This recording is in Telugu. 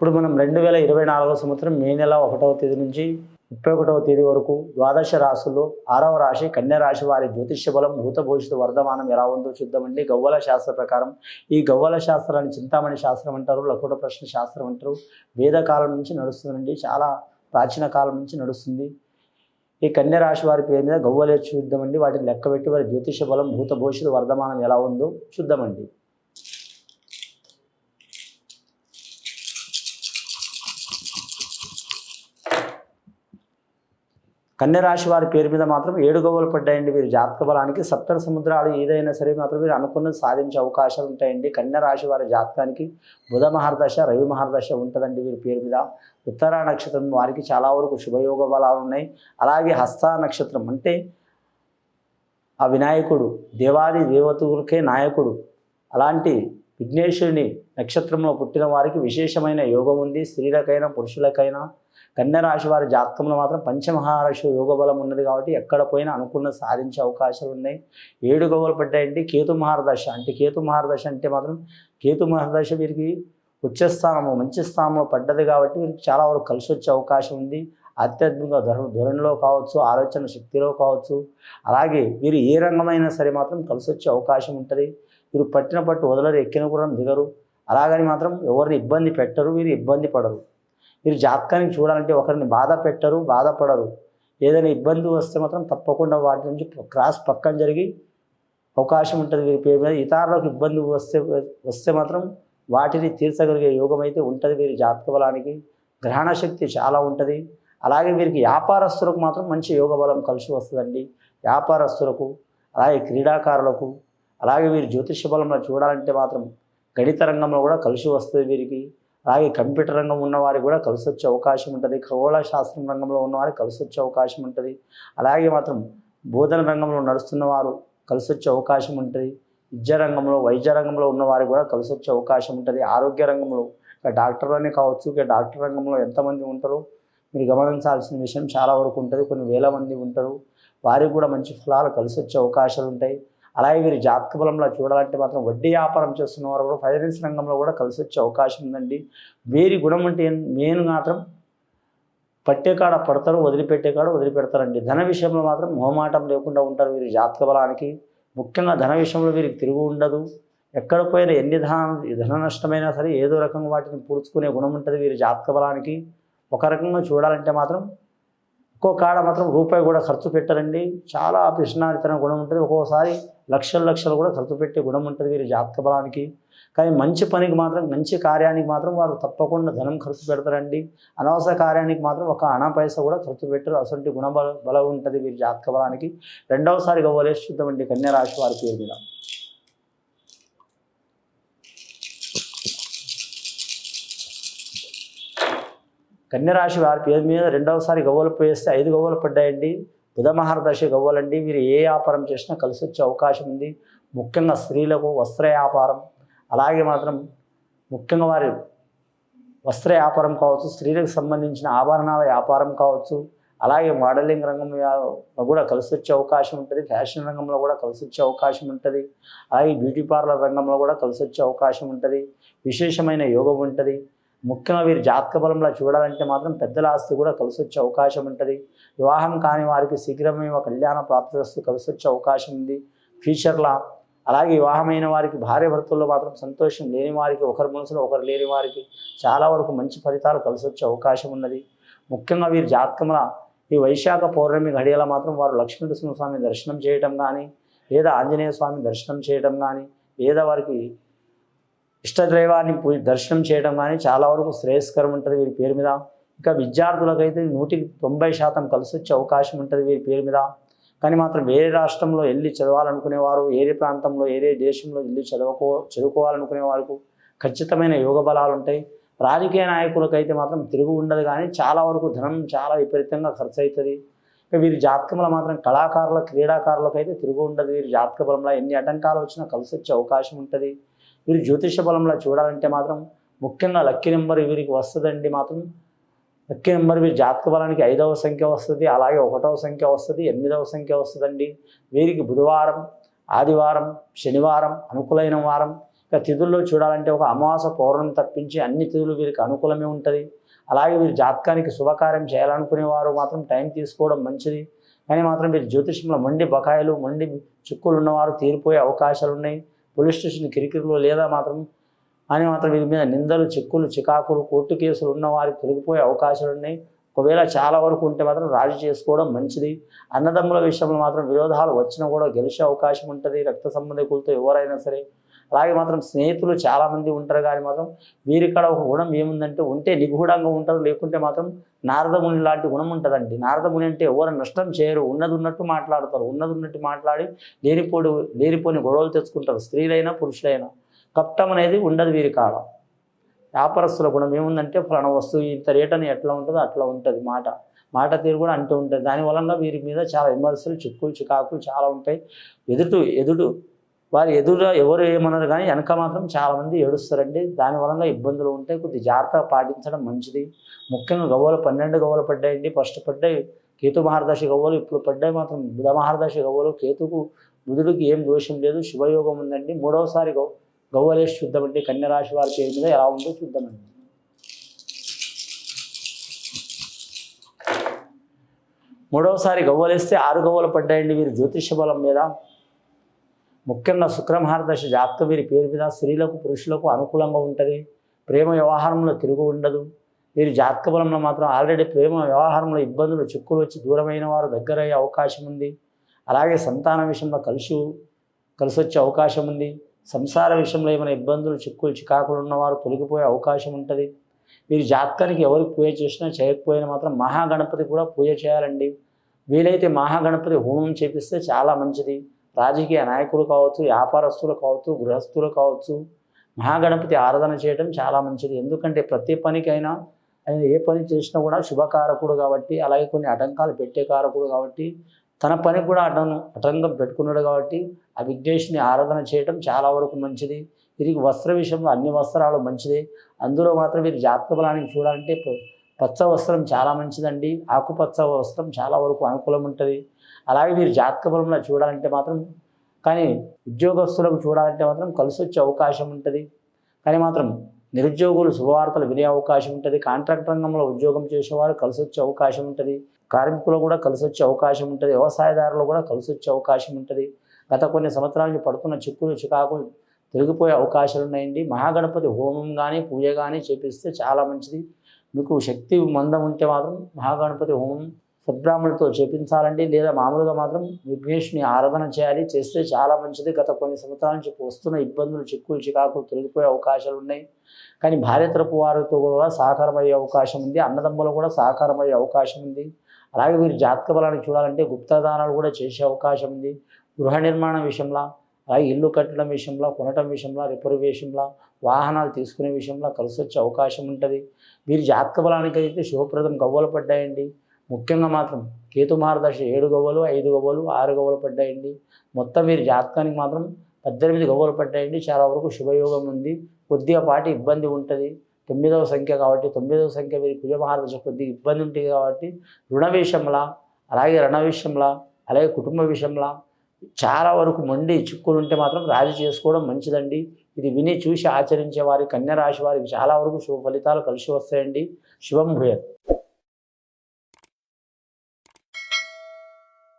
ఇప్పుడు మనం రెండు వేల ఇరవై నాలుగవ సంవత్సరం మే నెల ఒకటవ తేదీ నుంచి ముప్పై ఒకటవ తేదీ వరకు ద్వాదశ రాశుల్లో ఆరవ రాశి కన్యా రాశి వారి జ్యోతిష్య బలం భూత భవిష్యత్తు వర్ధమానం ఎలా ఉందో చూద్దామండి గవ్వల శాస్త్ర ప్రకారం ఈ గవ్వల శాస్త్రాన్ని చింతామణి శాస్త్రం అంటారు లకుట ప్రశ్న శాస్త్రం అంటారు. వేదకాలం నుంచి నడుస్తుందండి చాలా ప్రాచీన కాలం నుంచి నడుస్తుంది. ఈ కన్యా రాశి వారి పేరు మీద గవ్వలే చూద్దామండి వాటిని లెక్కబెట్టి వారి జ్యోతిష బలం భూత భవిష్యత్తు వర్ధమానం ఎలా ఉందో చూద్దామండి కన్యరాశి వారి పేరు మీద మాత్రం ఏడు గవ్వలు పడ్డాయండి. వీరి జాతక బలానికి సప్తర సముద్రాలు ఏదైనా సరే మాత్రం వీరు అనుకున్నది సాధించే అవకాశాలు ఉంటాయండి. కన్యరాశి వారి జాతకానికి బుధ మహర్దశ రవి మహర్దశ ఉంటుందండి వీరి పేరు మీద. ఉత్తర నక్షత్రం వారికి చాలా వరకు శుభయోగ బలాలు ఉన్నాయి. అలాగే హస్త నక్షత్రం అంటే ఆ వినాయకుడు దేవాది దేవతలకే నాయకుడు అలాంటి విఘ్నేశ్వరుని నక్షత్రంలో పుట్టిన వారికి విశేషమైన యోగం ఉంది. స్త్రీలకైనా పురుషులకైనా కన్యరాశి వారి జాతకంలో మాత్రం పంచమహారాశి యోగ బలం ఉన్నది కాబట్టి ఎక్కడ పోయినా అనుకున్న సాధించే అవకాశాలు ఉన్నాయి. ఏడు గోవలు పడ్డాయంటే కేతు మహారదశ. అంటే కేతు మహారదశ అంటే మాత్రం కేతు మహారదశ వీరికి ఉచ్చ స్థానము మంచి స్థానంలో పడ్డది కాబట్టి వీరికి చాలా వరకు కలిసి వచ్చే అవకాశం ఉంది. ఆధ్యాత్మిక ధర ధోరణిలో కావచ్చు ఆలోచన శక్తిలో కావచ్చు అలాగే వీరు ఏ రంగమైనా సరే మాత్రం కలిసి వచ్చే అవకాశం ఉంటుంది. వీరు పట్టిన పట్టు వదలరు ఎక్కిన కూడా దిగరు. అలాగని మాత్రం ఎవరిని ఇబ్బంది పెట్టరు వీరు ఇబ్బంది పడరు. వీరు జాతకానికి చూడాలంటే ఒకరిని బాధ పెట్టరు బాధపడరు ఏదైనా ఇబ్బంది వస్తే మాత్రం తప్పకుండా వాటి నుంచి క్రాస్ పక్కన జరిగి అవకాశం ఉంటుంది వీరి పేరు మీద. ఇతరులకు ఇబ్బంది వస్తే వస్తే మాత్రం వాటిని తీర్చగలిగే యోగం అయితే ఉంటుంది వీరి జాతక బలానికి. గ్రహణ శక్తి చాలా ఉంటుంది. అలాగే వీరికి వ్యాపారస్తులకు మాత్రం మంచి యోగ బలం కలిసి వస్తుందండి. వ్యాపారస్తులకు అలాగే క్రీడాకారులకు అలాగే వీరి జ్యోతిష బలంలో చూడాలంటే మాత్రం గణిత రంగంలో కూడా కలిసి వస్తుంది వీరికి. అలాగే కంప్యూటర్ రంగం ఉన్నవారికి కూడా కలిసి వచ్చే అవకాశం ఉంటుంది. ఖగోళ శాస్త్రం రంగంలో ఉన్నవారికి కలిసి వచ్చే అవకాశం ఉంటుంది. అలాగే మాత్రం బోధన రంగంలో నడుస్తున్న వారు కలిసి వచ్చే అవకాశం ఉంటుంది. విద్యా రంగంలో వైద్య రంగంలో ఉన్నవారికి కూడా కలిసి వచ్చే అవకాశం ఉంటుంది. ఆరోగ్య రంగంలో ఇక డాక్టర్లోనే కావచ్చు ఇక డాక్టర్ రంగంలో ఎంతమంది ఉంటారో మీరు గమనించాల్సిన విషయం చాలా వరకు ఉంటుంది. కొన్ని వేల మంది ఉంటారు. వారికి కూడా మంచి ఫలాలు కలిసి వచ్చే అవకాశాలు ఉంటాయి. అలాగే వీరి జాతక బలంలో చూడాలంటే మాత్రం వడ్డీ వ్యాపారం చేస్తున్న వారు కూడా ఫైనాన్స్ రంగంలో కూడా కలిసి వచ్చే అవకాశం ఉందండి. వీరి గుణం అంటే నేను మాత్రం పట్టే కాడ పడతారు వదిలిపెట్టే కాడ వదిలిపెడతారండి. ధన విషయంలో మాత్రం మొహమాటం లేకుండా ఉంటారు వీరి జాతక బలానికి. ముఖ్యంగా ధన విషయంలో వీరికి తిరుగు ఉండదు. ఎక్కడ పోయినా ఎన్ని ధన ధన నష్టమైనా సరే ఏదో రకంగా వాటిని పూడ్చుకునే గుణం ఉంటుంది వీరి జాతక బలానికి. ఒక రకంగా చూడాలంటే మాత్రం ఒక్కో కాడ మాత్రం రూపాయి కూడా ఖర్చు పెట్టరండి. చాలా పిష్నారితన గుణం ఉంటుంది. ఒక్కోసారి లక్షల లక్షలు కూడా ఖర్చు పెట్టే గుణం ఉంటుంది వీరి జాతక బలానికి. కానీ మంచి పనికి మాత్రం మంచి కార్యానికి మాత్రం వారు తప్పకుండా ధనం ఖర్చు పెడతారండి. అనవసర కార్యానికి మాత్రం ఒక అణ పైస కూడా ఖర్చు పెట్టరు. అసలు గుణ బల బలం ఉంటుంది వీరి జాతక బలానికి. రెండవసారి గవ్వలేసి చూద్దామండి కన్యా రాశి వారి పేరు మీద. కన్యరాశి వారి పేరు మీద రెండవసారి గవ్వలు పోయేస్తే ఐదు గవ్వలు పడ్డాయండి. బుధమహారదశ గవ్వలండి. మీరు ఏ వ్యాపారం చేసినా కలిసి వచ్చే అవకాశం ఉంది. ముఖ్యంగా స్త్రీలకు వస్త్ర వ్యాపారం. అలాగే మాత్రం ముఖ్యంగా వారి వస్త్ర వ్యాపారం కావచ్చు స్త్రీలకు సంబంధించిన ఆభరణాల వ్యాపారం కావచ్చు అలాగే మోడలింగ్ రంగం కూడా కలిసి వచ్చే అవకాశం ఉంటుంది. ఫ్యాషన్ రంగంలో కూడా కలిసి వచ్చే అవకాశం ఉంటుంది. అలాగే బ్యూటీ పార్లర్ రంగంలో కూడా కలిసి వచ్చే అవకాశం ఉంటుంది. విశేషమైన యోగం ఉంటుంది. ముఖ్యంగా వీరి జాతక బలంలో చూడాలంటే మాత్రం పెద్దల ఆస్తి కూడా కలిసి వచ్చే అవకాశం ఉంటుంది. వివాహం కాని వారికి శీఘ్రమే ఒక కళ్యాణ ప్రాప్తిస్తూ కలిసి వచ్చే అవకాశం ఉంది. ఫ్యూచర్లో అలాగే వివాహమైన వారికి భార్య భర్తల్లో మాత్రం సంతోషం లేని వారికి ఒకరి మనసులో ఒకరు లేని వారికి చాలా వరకు మంచి ఫలితాలు కలిసి వచ్చే అవకాశం ఉన్నది. ముఖ్యంగా వీరి జాతకంలో ఈ వైశాఖ పౌర్ణమి ఘడియల మాత్రం వారు లక్ష్మీనరసింహ స్వామి దర్శనం చేయటం కానీ లేదా ఆంజనేయ స్వామి దర్శనం చేయటం కానీ లేదా వారికి ఇష్టదైవాన్ని దర్శనం చేయడం కానీ చాలా వరకు శ్రేయస్కరం ఉంటుంది వీరి పేరు మీద. ఇంకా విద్యార్థులకైతే నూటికి తొంభై శాతం కలిసి వచ్చే అవకాశం ఉంటుంది వీరి పేరు మీద. కానీ మాత్రం వేరే రాష్ట్రంలో వెళ్ళి చదవాలనుకునేవారు ఏరే ప్రాంతంలో ఏరే దేశంలో వెళ్ళి చదువుకో చదువుకోవాలనుకునే వారికి ఖచ్చితమైన యోగ బలాలు ఉంటాయి. రాజకీయ నాయకులకైతే మాత్రం తిరుగు ఉండదు కానీ చాలా వరకు ధనం చాలా విపరీతంగా ఖర్చు అవుతుంది వీరి జాతకంలో మాత్రం కళాకారుల క్రీడాకారులకైతే తిరుగు ఉండదు. వీరి జాతక బలంలో ఎన్ని ఆటంకాలు వచ్చినా కలిసి వచ్చే అవకాశం ఉంటుంది. వీరు జ్యోతిష బలంలో చూడాలంటే మాత్రం ముఖ్యంగా లక్కీ నెంబర్ వీరికి వస్తుందండి మాత్రం. లక్కీ నెంబర్ వీరి జాతక బలానికి ఐదవ సంఖ్య వస్తుంది అలాగే ఒకటవ సంఖ్య వస్తుంది ఎనిమిదవ సంఖ్య వస్తుందండి. వీరికి బుధవారం ఆదివారం శనివారం అనుకూలైన వారం. ఇక తిథుల్లో చూడాలంటే ఒక అమావాస పౌర్ణమి తప్పించి అన్ని తిథులు వీరికి అనుకూలమే ఉంటుంది. అలాగే వీరి జాతకానికి శుభకార్యం చేయాలనుకునేవారు మాత్రం టైం తీసుకోవడం మంచిది. కానీ మాత్రం వీరి జ్యోతిషంలో మొండి బకాయిలు మొండి చిక్కులు ఉన్నవారు తీరిపోయే అవకాశాలు ఉన్నాయి పోలీస్ స్టేషన్ కిరికిరిలో లేదా మాత్రం అని మాత్రం వీరి మీద నిందలు చిక్కులు చికాకులు కోర్టు కేసులు ఉన్న వారికి తొలగిపోయే అవకాశాలు ఉన్నాయి. ఒకవేళ చాలా వరకు ఉంటే మాత్రం రాజీ చేసుకోవడం మంచిది. అన్నదమ్ముల విషయంలో మాత్రం విరోధాలు వచ్చినా కూడా గెలిచే అవకాశం ఉంటుంది. రక్త సంబంధికులతో ఎవరైనా సరే అలాగే మాత్రం స్నేహితులు చాలామంది ఉంటారు కానీ మాత్రం వీరిక్కడ ఒక గుణం ఏముందంటే ఉంటే నిగూఢంగా ఉంటారు లేకుంటే మాత్రం నారదముని లాంటి గుణం ఉంటుందండి. నారదముని అంటే ఎవరు నష్టం చేయరు. ఉన్నది ఉన్నట్టు మాట్లాడతారు. ఉన్నది ఉన్నట్టు మాట్లాడి లేనిపోడు లేనిపోని గొడవలు తెచ్చుకుంటారు. స్త్రీలైనా పురుషులైనా. కప్టం అనేది ఉండదు వీరి కాడ. వ్యాపారస్తుల గుణం ఏముందంటే ఫలానా వస్తువు ఇంత రేట్ అని ఎట్లా ఉంటుందో అట్లా ఉంటుంది మాట. మాట తీరు కూడా అంటూ ఉంటుంది దాని వలన వీరి మీద చాలా విమర్శలు చిక్కులు చికాకులు చాలా ఉంటాయి. ఎదుటి ఎదుడు వారి ఎదురు ఎవరు ఏమన్నారు కానీ వెనక మాత్రం చాలామంది ఏడుస్తారండి. దాని వలన ఇబ్బందులు ఉంటాయి కొద్ది జాగ్రత్త పాటించడం మంచిది. ముఖ్యంగా గవ్వలు పన్నెండు గవ్వలు పడ్డాయండి. ఫస్ట్ పడ్డాయి కేతు మహారదశ గవ్వలు ఇప్పుడు పడ్డాయి మాత్రం బుధ మహారదశ గవ్వలు. కేతుకు బుధుడికి ఏం దోషం లేదు శుభయోగం ఉందండి. మూడవసారి గవ్ గవ్వలేసి చూద్దామండి. కన్యరాశి వారి పేరు మీద ఎలా ఉందో చూద్దామండి. మూడవసారి గవ్వలేస్తే ఆరు గవ్వలు పడ్డాయండి వీరు జ్యోతిష బలం మీద. ముఖ్యంగా శుక్రమహారదశ జాతక వీరి పేరు మీద స్త్రీలకు పురుషులకు అనుకూలంగా ఉంటుంది. ప్రేమ వ్యవహారంలో తిరుగు ఉండదు. వీరి జాతక బలంలో మాత్రం ఆల్రెడీ ప్రేమ వ్యవహారంలో ఇబ్బందులు చిక్కులు వచ్చి దూరమైన వారు దగ్గరయ్యే అవకాశం ఉంది. అలాగే సంతాన విషయంలో కలిసి కలిసి వచ్చే అవకాశం ఉంది. సంసార విషయంలో ఏమైనా ఇబ్బందులు చిక్కులు చికాకులు ఉన్నవారు తొలగిపోయే అవకాశం ఉంటుంది. వీరి జాతకానికి ఎవరికి పూజ చేసినా చేయకపోయినా మాత్రం మహాగణపతి కూడా పూజ చేయాలండి. వీలైతే మహాగణపతి హోమం చేపిస్తే చాలా మంచిది. రాజకీయ నాయకులు కావచ్చు వ్యాపారస్తులు కావచ్చు గృహస్థులు కావచ్చు మహాగణపతి ఆరాధన చేయడం చాలా మంచిది. ఎందుకంటే ప్రతి పనికైనా ఆయన ఏ పని చేసినా కూడా శుభకారకుడు కాబట్టి అలాగే కొన్ని ఆటంకాలు పెట్టే కారకుడు కాబట్టి తన పని కూడా అటం అటంకం పెట్టుకున్నాడు కాబట్టి ఆ విఘ్నేష్ని ఆరాధన చేయడం చాలా వరకు మంచిది. వీరికి వస్త్ర విషయంలో అన్ని వస్త్రాలు మంచిదే. అందులో మాత్రం వీరి జాతక బలానికి చూడాలంటే పచ్చ వస్త్రం చాలా మంచిదండి. ఆకుపచ్చ వస్త్రం చాలా వరకు అనుకూలం ఉంటుంది. అలాగే మీరు జాతక బలంలో చూడాలంటే మాత్రం కానీ ఉద్యోగస్తులకు చూడాలంటే మాత్రం కలిసి వచ్చే అవకాశం ఉంటుంది. కానీ మాత్రం నిరుద్యోగులు శుభవార్తలు వినే అవకాశం ఉంటుంది. కాంట్రాక్ట్ రంగంలో ఉద్యోగం చేసేవారు కలిసి వచ్చే అవకాశం ఉంటుంది. కార్మికులు కూడా కలిసి వచ్చే అవకాశం ఉంటుంది. వ్యవసాయదారులు కూడా కలిసి వచ్చే అవకాశం ఉంటుంది. గత కొన్ని సంవత్సరాల నుంచి పడుతున్న చిక్కులు చికాకులు తిరిగిపోయే అవకాశాలు ఉన్నాయండి. మహాగణపతి హోమం కానీ పూజ కానీ చేపిస్తే చాలా మంచిది. మీకు శక్తి మందం ఉంటే మాత్రం మహాగణపతి హోమం సద్బ్రాహ్మణితో చేపించాలండి లేదా మామూలుగా మాత్రం విఘ్నేష్ని ఆరాధన చేయాలి. చేస్తే చాలా మంచిది. గత కొన్ని సంవత్సరాల నుంచి వస్తున్న ఇబ్బందులు చిక్కులు చికాకులు తొలగిపోయే అవకాశాలు ఉన్నాయి. కానీ భార్య తరపు వారితో కూడా సహకారం అయ్యే అవకాశం ఉంది. అన్నదమ్ములు కూడా సహకారం అయ్యే అవకాశం ఉంది. అలాగే వీరు జాతక బలాన్ని చూడాలంటే గుప్తదానాలు కూడా చేసే అవకాశం ఉంది. గృహ నిర్మాణం విషయంలో అలాగే ఇల్లు కట్టడం విషయంలో కొనటం విషయంలో రిపేర్ విషయంలో వాహనాలు తీసుకునే విషయంలో కలిసి వచ్చే అవకాశం ఉంటుంది. వీరి జాతక బలానికి అయితే శుభప్రదం గవ్వలు పడ్డాయండి. ముఖ్యంగా మాత్రం కేతు మహారదశ ఏడు గవ్వలు ఐదు గవ్వలు ఆరు గవ్వలు పడ్డాయండి. మొత్తం వీరి జాతకానికి మాత్రం పద్దెనిమిది గవ్వలు పడ్డాయండి. చాలా వరకు శుభయోగం ఉంది. కొద్దిగా పాటి ఇబ్బంది ఉంటుంది. తొమ్మిదవ సంఖ్య కాబట్టి తొమ్మిదవ సంఖ్య వీరి కుజ కొద్దిగా ఇబ్బంది ఉంటుంది కాబట్టి రుణ విషయంలా అలాగే రణ విషయంలా అలాగే కుటుంబ విషయంలో చాలా వరకు మొండి చిక్కులు ఉంటే మాత్రం రాజీ చేసుకోవడం మంచిదండి. ఇది విని చూసి ఆచరించే వారి కన్యరాశి వారికి చాలా వరకు శుభ ఫలితాలు కలిసి వస్తాయండి. శుభం భూయత్.